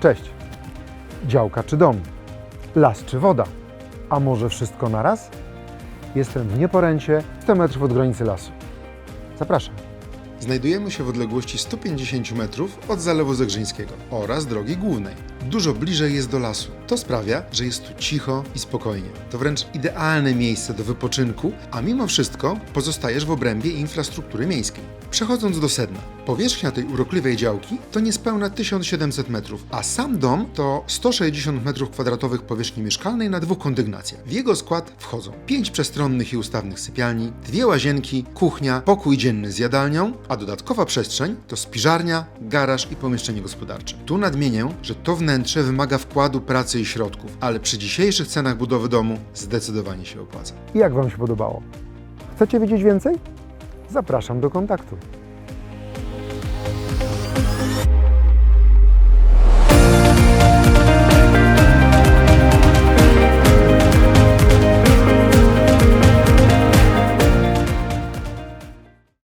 Cześć. Działka czy dom? Las czy woda? A może wszystko naraz? Jestem w Nieporęcie, 100 metrów od granicy lasu. Zapraszam. Znajdujemy się w odległości 150 metrów od Zalewu Zegrzyńskiego oraz drogi głównej. Dużo bliżej jest do lasu. To sprawia, że jest tu cicho i spokojnie. To wręcz idealne miejsce do wypoczynku, a mimo wszystko pozostajesz w obrębie infrastruktury miejskiej. Przechodząc do sedna, powierzchnia tej urokliwej działki to niespełna 1700 metrów, a sam dom to 160 metrów kwadratowych powierzchni mieszkalnej na dwóch kondygnacjach. W jego skład wchodzą pięć przestronnych i ustawnych sypialni, dwie łazienki, kuchnia, pokój dzienny z jadalnią, a dodatkowa przestrzeń to spiżarnia, garaż i pomieszczenie gospodarcze. Tu nadmienię, że to wnętrze wymaga wkładu pracy i środków, ale przy dzisiejszych cenach budowy domu zdecydowanie się opłaca. Jak Wam się podobało? Chcecie wiedzieć więcej? Zapraszam do kontaktu.